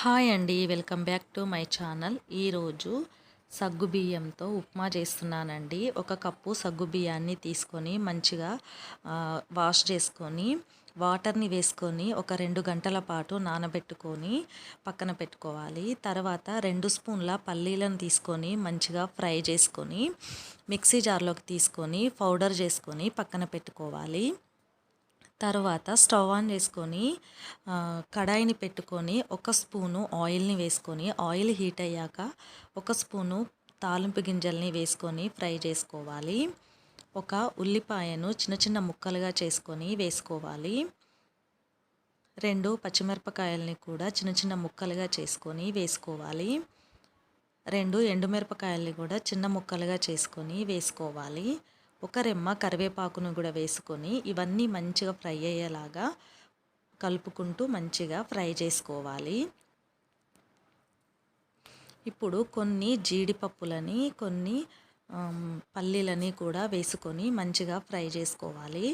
Hi అండి welcome back to my channel. ఈరోజు సగ్గు బియ్యంతో ఉప్మా చేస్తున్నానండి. ఒక కప్పు సగ్గు బియ్యాన్ని తీసుకొని మంచిగా వాష్ చేసుకొని వాటర్ని వేసుకొని ఒక రెండు గంటల పాటు నానబెట్టుకొని పక్కన పెట్టుకోవాలి. తర్వాత రెండు స్పూన్ల పల్లీలను తీసుకొని మంచిగా ఫ్రై చేసుకొని మిక్సీ జార్లోకి తీసుకొని పౌడర్ చేసుకొని పక్కన పెట్టుకోవాలి. తర్వాత స్టవ్ ఆన్ చేసుకొని కడాయిని పెట్టుకొని ఒక స్పూను ఆయిల్ని వేసుకొని ఆయిల్ హీట్ అయ్యాక ఒక స్పూను తాలింపు గింజల్ని వేసుకొని ఫ్రై చేసుకోవాలి. ఒక ఉల్లిపాయను చిన్న చిన్న ముక్కలుగా చేసుకొని వేసుకోవాలి. రెండు పచ్చిమిరపకాయల్ని కూడా చిన్న చిన్న ముక్కలుగా చేసుకొని వేసుకోవాలి. రెండు ఎండుమిరపకాయల్ని కూడా చిన్న ముక్కలుగా చేసుకొని వేసుకోవాలి. ఒక రెమ్మ కరివేపాకును కూడా వేసుకొని ఇవన్నీ మంచిగా ఫ్రై అయ్యేలాగా కలుపుకుంటూ మంచిగా ఫ్రై చేసుకోవాలి. ఇప్పుడు కొన్ని జీడిపప్పులని కొన్ని పల్లీలని కూడా వేసుకొని మంచిగా ఫ్రై చేసుకోవాలి.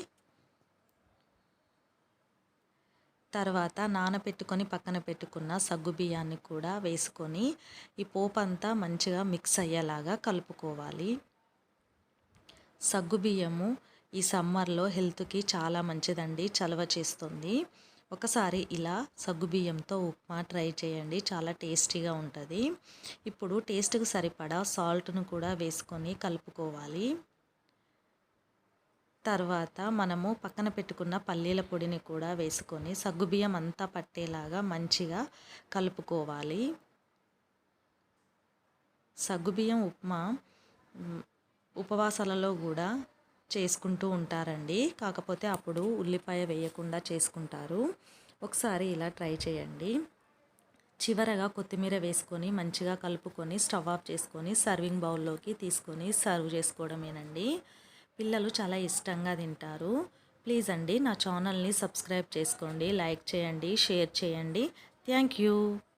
తర్వాత నానబెట్టుకొని పక్కన పెట్టుకున్న సగ్గు బియ్యాన్ని కూడా వేసుకొని ఈ పోపు అంతా మంచిగా మిక్స్ అయ్యేలాగా కలుపుకోవాలి. సగ్గుబియ్యము ఈ సమ్మర్లో హెల్త్కి చాలా మంచిదండి చలవ చేస్తుంది. ఒకసారి ఇలా సగ్గుబియ్యంతో ఉప్మా ట్రై చేయండి చాలా టేస్టీగా ఉంటుంది. ఇప్పుడు టేస్ట్కి సరిపడా సాల్ట్ను కూడా వేసుకొని కలుపుకోవాలి. తర్వాత మనము పక్కన పెట్టుకున్న పల్లీల పొడిని కూడా వేసుకొని సగ్గుబియ్యం అంతా పట్టేలాగా మంచిగా కలుపుకోవాలి. సగ్గుబియ్యం ఉప్మా ఉపవాసాలలో కూడా చేసుకుంటూ ఉంటారండి. కాకపోతే అప్పుడు ఉల్లిపాయ వేయకుండా చేసుకుంటారు. ఒకసారి ఇలా ట్రై చేయండి. చివరగా కొత్తిమీర వేసుకొని మంచిగా కలుపుకొని స్టవ్ ఆఫ్ చేసుకొని సర్వింగ్ బౌల్లోకి తీసుకొని సర్వ్ చేసుకోవడమేనండి. పిల్లలు చాలా ఇష్టంగా తింటారు. ప్లీజ్ అండి నా ఛానల్ని సబ్స్క్రైబ్ చేసుకోండి లైక్ చేయండి షేర్ చేయండి. Thank you.